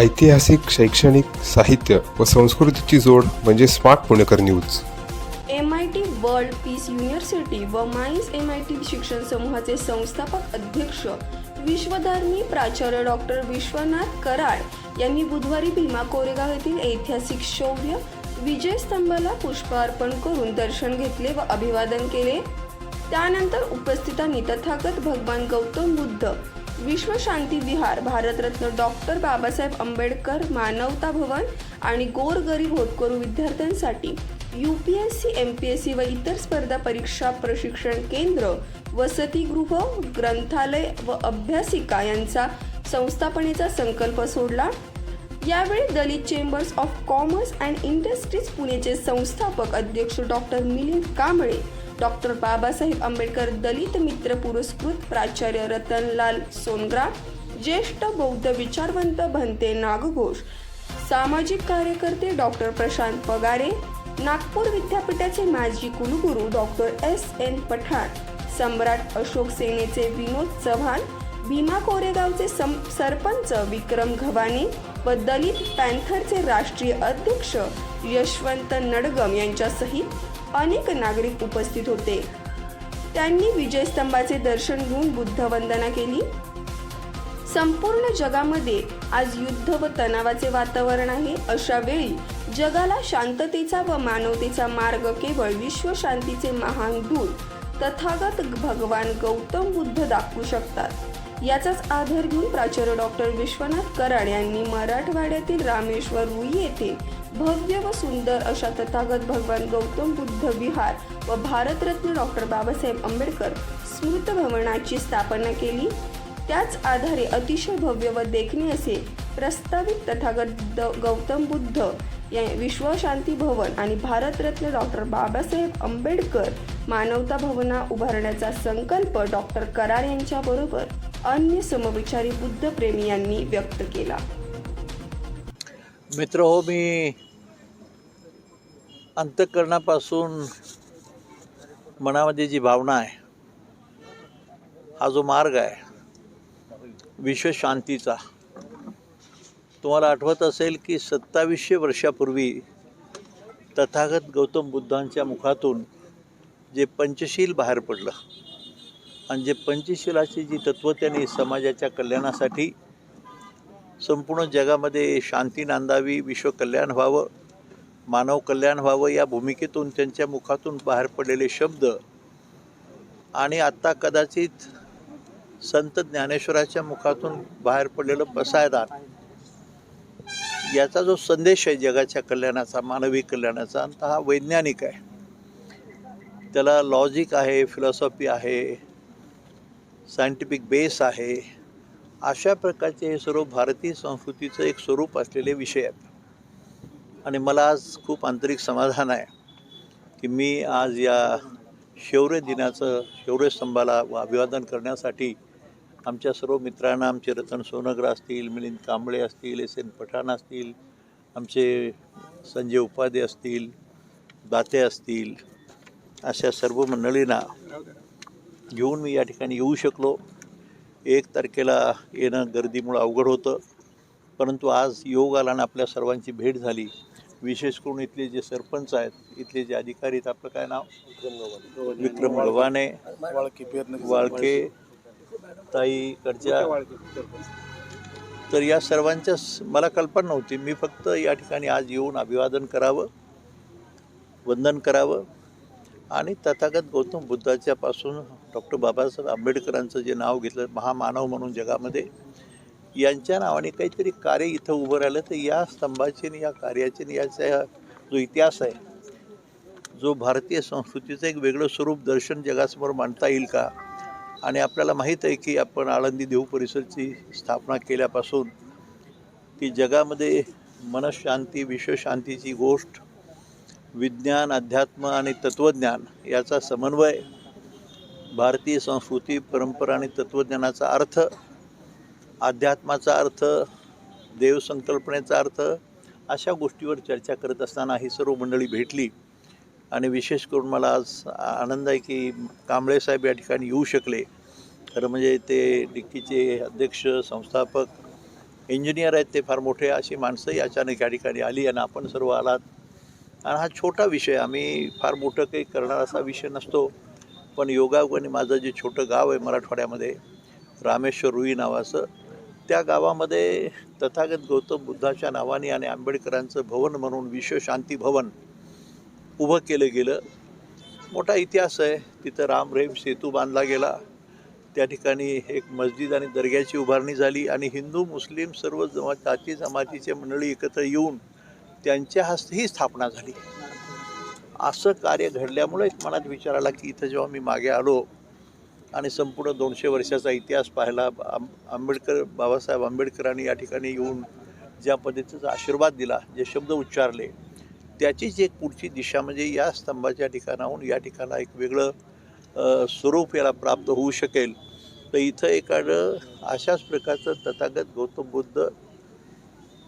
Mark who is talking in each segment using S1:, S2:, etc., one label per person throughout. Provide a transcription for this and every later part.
S1: ऐतिहासिक शैक्षणिक साहित्य व संस्कृतीची जोड म्हणजे smart Punekar news.
S2: M I T world peace university व माईस एम आय टी शिक्षण समूहाचे संस्थापक अध्यक्ष विश्वधर्मी प्राचार्य डॉक्टर विश्वनाथ कराड यांनी बुधवारी भीमा कोरेगाव येथील ऐतिहासिक शौर्य विजय स्तंभाला पुष्पार्पण करून दर्शन घेतले व अभिवादन केले. त्यानंतर उपस्थितांनी तथागत भगवान गौतम बुद्ध विश्वशांती विहार भारतरत्न डॉक्टर बाबासाहेब आंबेडकर मानवता भवन आणि गोरगरीब होतकरू विद्यार्थ्यांसाठी U P S C M P S C व इतर स्पर्धा परीक्षा प्रशिक्षण केंद्र वसतिगृह ग्रंथालय व अभ्यासिका यांचा संस्थापनेचा संकल्प सोडला. यावेळी दलित chambers of commerce and industries पुणेचे संस्थापक अध्यक्ष डॉक्टर मिलिंद कांबळे डॉक्टर बाबासाहेब आंबेडकर दलित मित्र पुरस्कृत प्राचार्य रतनलाल सोनग्रा ज्येष्ठ बौद्ध विचारवंत भंते नागघोष सामाजिक कार्यकर्ते डॉक्टर प्रशांत पगारे नागपूर विद्यापीठाचे माजी कुलगुरू doctor S N Pathan Samrat Ashok सेनेचे विनोद चव्हाण भीमा कोरेगावचे सम सरपंच विक्रम घवाने व दलित पॅन्थरचे राष्ट्रीय अध्यक्ष यशवंत नडगम यांच्यासहित अनेक नागरिक उपस्थित होते. त्यांनी विजयस्तंभाचे दर्शन घेऊन बुद्धवंदना केली. संपूर्ण जगामध्ये आज युद्ध व तणावाचे वातावरण आहे अशा वेळी जगाला शांततेचा व मानवतेचा मार्ग केवळ विश्वशांतीचे महान दूत तथागत भगवान गौतम बुद्ध दाखवू शकतात. याचाच आधार घेऊन प्राचार्य डॉक्टर विश्वनाथ कराड यांनी मराठवाड्यातील रामेश्वर रुई येथे भव्य व सुंदर अशा तथागत भगवान गौतम बुद्ध विहार व भारतरत्न डॉक्टर बाबासाहेब आंबेडकर स्मृत भवनाची स्थापना केली. त्याच आधारे अतिशय भव्य व देखणे असे प्रस्तावित तथागत द- गौतम बुद्ध या विश्वशांती भवन आणि भारतरत्न डॉक्टर बाबासाहेब आंबेडकर मानवता भवना उभारण्याचा संकल्प डॉक्टर कराड यांच्याबरोबर अन्य समविचारी बुद्धप्रेमी यांनी व्यक्त केला.
S3: मित्र हो मी अंतःकरणापासून मनामध्ये जी भावना आहे हा जो मार्ग आहे विश्वशांतीचा तुम्हाला आठवत असेल की सत्तावीसशे वर्षापूर्वी तथागत गौतम बुद्धांच्या मुखातून जे पंचशील बाहेर पडलं आणि जे पंचशीलाची जी तत्त्व त्यांनी समाजाच्या कल्याणासाठी संपूर्ण जगामध्ये शांती नांदावी विश्वकल्याण व्हावं मानव कल्याण व्हावं या भूमिकेतून त्यांच्या मुखातून बाहेर पडलेले शब्द आणि आत्ता कदाचित संत ज्ञानेश्वराच्या मुखातून बाहेर पडलेलं पसायदान याचा जो संदेश आहे जगाच्या कल्याणाचा मानवी कल्याणाचा आणि हा वैज्ञानिक आहे. त्याला लॉजिक आहे फिलॉसॉफी आहे सायंटिफिक बेस आहे. अशा प्रकारचे हे सर्व भारतीय संस्कृतीचं एक स्वरूप असलेले विषय आहेत. आणि मला आज खूप आंतरिक समाधान आहे की मी आज या शौर्य दिनाचं शौर्य स्तंभाला अभिवादन करण्यासाठी आमच्या सर्व मित्रांना आमचे रतन सोनग्र असतील मिलिंद कांबळे असतील एस एन पठाण असतील आमचे संजय उपाध्ये असतील दाते असतील अशा सर्व मंडळींना घेऊन मी या ठिकाणी येऊ शकलो. एक तारखेला येणं गर्दीमुळं अवघड होतं. परंतु आज योग आला आणि आपल्या सर्वांची भेट झाली. विशेष करून इथले जे सरपंच आहेत इथले जे अधिकारी आहेत आपलं काय नाव? विक्रम गव्हाणे वाळके ताई कडच्या. तर या सर्वांच्या मला कल्पना नव्हती. मी फक्त या ठिकाणी आज येऊन अभिवादन करावं वंदन करावं. आणि तथागत गौतम बुद्धाच्या पासून डॉक्टर बाबासाहेब आंबेडकरांचं जे नाव घेतलं महामानव म्हणून जगामध्ये यांच्या नावाने काहीतरी कार्य इथं उभं राहिलं. तर या स्तंभाचे आणि या कार्याचे आणि याचा जो इतिहास आहे जो भारतीय संस्कृतीचं एक वेगळं स्वरूप दर्शन जगासमोर मांडता येईल का? आणि आपल्याला माहीत आहे की आपण आळंदी देऊ परिसरची स्थापना केल्यापासून की जगामध्ये मनशांती विश्वशांतीची गोष्ट विज्ञान अध्यात्म आणि तत्त्वज्ञान याचा समन्वय भारतीय संस्कृती परंपरा आणि तत्त्वज्ञानाचा अर्थ अध्यात्माचा अर्थ देवसंकल्पनेचा अर्थ अशा गोष्टीवर चर्चा करत असताना ही सर्व मंडळी भेटली. आणि विशेष करून मला आज आनंद आहे की कांबळे साहेब या ठिकाणी येऊ शकले. खरं म्हणजे ते डिक्कीचे अध्यक्ष संस्थापक इंजिनियर आहेत ते फार मोठे अशी माणसंही अचानक या ठिकाणी आली आणि आपण सर्व आलात. आणि हा छोटा विषय आम्ही फार मोठं काही करणार असा विषय नसतो पण योगायोगाने माझं जे छोटं गाव आहे मराठवाड्यामध्ये रामेश्वर रुई नावाचं त्या गावामध्ये तथागत गौतम बुद्धाच्या नावाने आणि आंबेडकरांचं भवन म्हणून विश्वशांती भवन उभं केलं गेलं. मोठा इतिहास आहे तिथं राम रेम सेतू बांधला गेला. त्या ठिकाणी एक मस्जिद आणि दर्ग्याची उभारणी झाली आणि हिंदू मुस्लिम सर्व जमा जाती जमातीचे मंडळी एकत्र येऊन त्यांच्या हस्ते ही स्थापना झाली. असं कार्य घडल्यामुळे एक मनात विचार आला की इथं जेव्हा मी मागे आलो आणि संपूर्ण दोनशे वर्षाचा इतिहास पाहिला आं- आंबेडकर बाबासाहेब आंबेडकरांनी या ठिकाणी येऊन ज्या पद्धतीचा आशीर्वाद दिला जे शब्द उच्चारले त्याचीच एक पुढची दिशा म्हणजे या स्तंभाच्या ठिकाणाहून या ठिकाणा एक वेगळं स्वरूप याला प्राप्त होऊ शकेल. तर इथं एखादं अशाच प्रकारचं तथागत गौतम बुद्ध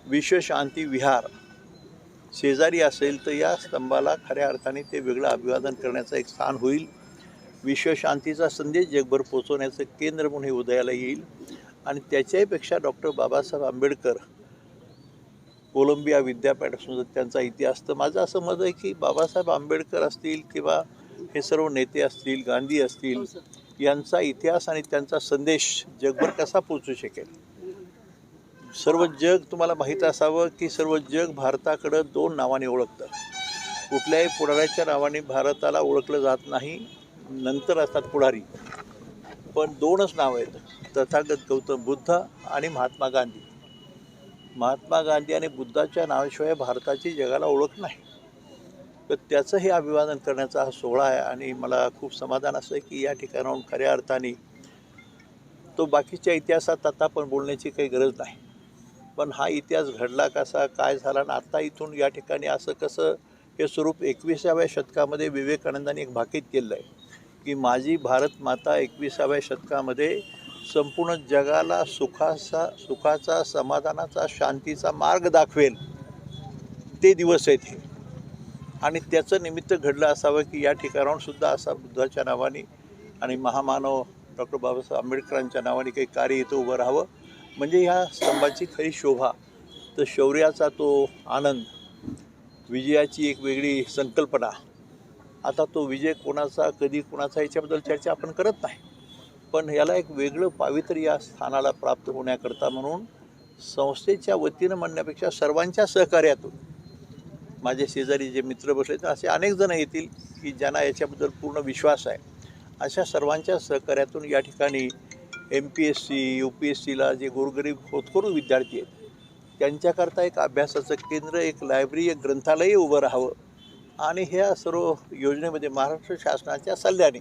S3: विश्वशांती विहार शेजारी असेल तर या स्तंभाला खऱ्या अर्थाने ते वेगळं अभिवादन करण्याचं एक स्थान होईल. विश्वशांतीचा संदेश जगभर पोचवण्याचं केंद्र म्हणून हे उदयाला येईल. आणि त्याच्याहीपेक्षा डॉक्टर बाबासाहेब आंबेडकर कोलंबिया विद्यापीठ असून त्यांचा इतिहास तर माझं असं मत आहे की बाबासाहेब आंबेडकर असतील किंवा हे सर्व नेते असतील गांधी असतील यांचा इतिहास आणि त्यांचा संदेश जगभर कसा पोचू शकेल? सर्व जग तुम्हाला माहीत असावं की सर्व जग भारताकडं दोन नावाने ओळखतं. कुठल्याही पुढाऱ्याच्या नावाने भारताला ओळखलं जात नाही नंतर असतात पुढारी. पण दोनच नावं आहेत तथागत गौतम बुद्ध आणि महात्मा गांधी. महात्मा गांधी आणि बुद्धाच्या नावाशिवाय भारताची जगाला ओळख नाही. तर त्याचं हे अभिवादन करण्याचा हा सोहळा आहे आणि मला खूप समाधान असं आहे की या ठिकाणाहून खऱ्या अर्थाने तो बाकीच्या इतिहासात आता पण बोलण्याची काही गरज नाही. पण हा इतिहास घडला कसा काय झाला आणि आत्ता इथून या ठिकाणी असं कसं हे स्वरूप एकविसाव्या शतकामध्ये विवेकानंदांनी एक भाकीत केलं आहे की माझी भारत माता एकविसाव्या शतकामध्ये संपूर्ण जगाला सुखाचा सुखाचा समाधानाचा शांतीचा मार्ग दाखवेल. ते दिवस आहेत हे. आणि त्याचं निमित्त घडलं असावं की या ठिकाणाहून सुद्धा असा बुद्धाच्या नावाने आणि महामानव डॉक्टर बाबासाहेब आंबेडकरांच्या नावाने काही कार्य इथं उभं राहावं. म्हणजे ह्या स्तंभाची खरी शोभा तर शौर्याचा तो आनंद विजयाची एक वेगळी संकल्पना. आता तो विजय कोणाचा कधी कोणाचा याच्याबद्दल चर्चा आपण करत नाही. पण याला एक वेगळं पावित्र्य या स्थानाला प्राप्त होण्याकरता म्हणून संस्थेच्या वतीनं म्हणण्यापेक्षा सर्वांच्या सहकार्यातून माझे शेजारी जे मित्र बसले तर असे अनेक जण येतील की ज्यांना याच्याबद्दल पूर्ण विश्वास आहे. अशा सर्वांच्या सहकार्यातून या ठिकाणी M P S C U P S सीला जे गोरगरीब होतकरू विद्यार्थी आहेत त्यांच्याकरता एक अभ्यासाचं केंद्र एक लायब्ररी एक ग्रंथालयही उभं राहावं. आणि ह्या सर्व योजनेमध्ये महाराष्ट्र शासनाच्या सल्ल्याने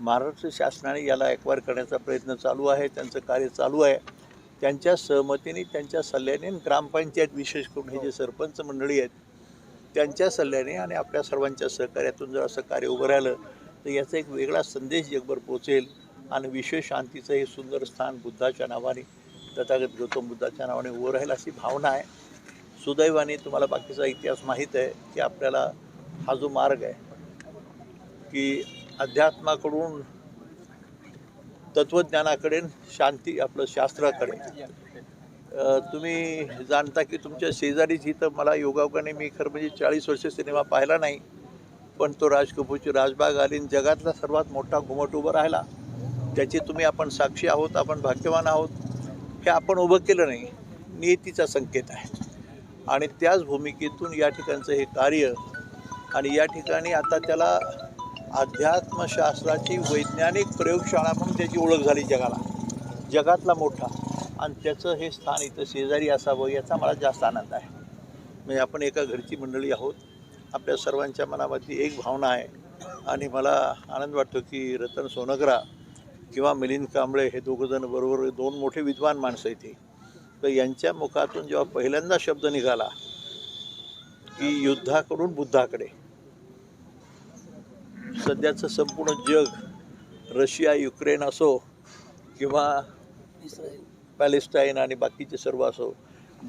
S3: महाराष्ट्र शासनाने याला एक्वायर करण्याचा प्रयत्न चालू आहे त्यांचं कार्य चालू आहे. त्यांच्या सहमतीने त्यांच्या सल्ल्याने ग्रामपंचायत विशेष करून हे जे सरपंच मंडळी आहेत त्यांच्या सल्ल्याने आणि आपल्या सर्वांच्या सहकार्यातून जर असं कार्य उभं राहिलं तर याचा एक वेगळा संदेश जगभर पोचेल आणि विश्व शांतीचं हे सुंदर स्थान बुद्धाच्या नावाने तथागत गौतम बुद्धाच्या नावाने उभं राहील अशी भावना आहे. सुदैवाने तुम्हाला बाकीचा इतिहास माहीत आहे की आपल्याला हा जो मार्ग आहे की अध्यात्माकडून तत्त्वज्ञानाकडे शांती आपलं शास्त्राकडे. तुम्ही जाणता की तुमच्या शेजारीच इथं मला योगावकाने मी खरं म्हणजे चाळीस वर्ष सिनेमा पाहिला नाही पण तो राज कपूरची राजबाग आली जगातला सर्वात मोठा घुमट उभा राहिला. त्याची तुम्ही आपण साक्षी आहोत आपण भाग्यवान आहोत हे आपण उभं केलं नाही नियतीचा संकेत आहे. आणि त्याच भूमिकेतून या ठिकाणचं हे कार्य आणि या ठिकाणी आता त्याला अध्यात्मशास्त्राची वैज्ञानिक प्रयोगशाळा म्हणून त्याची ओळख झाली जगाला. जगातला मोठा. आणि त्याचं हे स्थान इथं शेजारी असावं याचा मला जास्त आनंद आहे. म्हणजे आपण एका घरची मंडळी आहोत. आपल्या सर्वांच्या मनामध्ये एक भावना आहे. आणि मला आनंद वाटतो की रतन सोनगरा किंवा मिलिंद कांबळे हे दोघंजण बरोबर दोन मोठे विद्वान माणसं इथे तर यांच्या मुखातून जेव्हा पहिल्यांदा शब्द निघाला की युद्धाकडून बुद्धाकडे सध्याचं संपूर्ण जग रशिया युक्रेन असो किंवा पॅलेस्टाईन आणि बाकीचे सर्व असो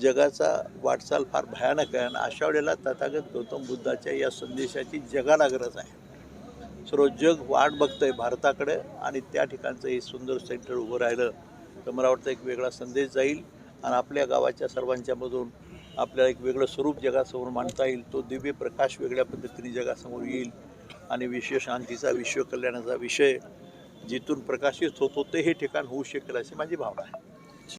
S3: जगाचा वाटचाल फार भयानक आहे आणि अशा वेळेला तथागत गौतम बुद्धाच्या या संदेशाची जगाला गरज आहे. सर्व जग वाट बघतंय भारताकडे आणि त्या ठिकाणचं हे सुंदर सेंटर उभं राहिलं तर मला वाटतं एक वेगळा संदेश जाईल आणि आपल्या गावाच्या सर्वांच्यामधून आपल्याला एक वेगळं स्वरूप जगासमोर मांडता येईल तो दिव्य प्रकाश वेगळ्या पद्धतीने जगासमोर येईल आणि विश्व शांतीचा विश्व कल्याणाचा विषय जिथून प्रकाशित होतो ते हे ठिकाण होऊ शकेल अशी माझी भावना आहे.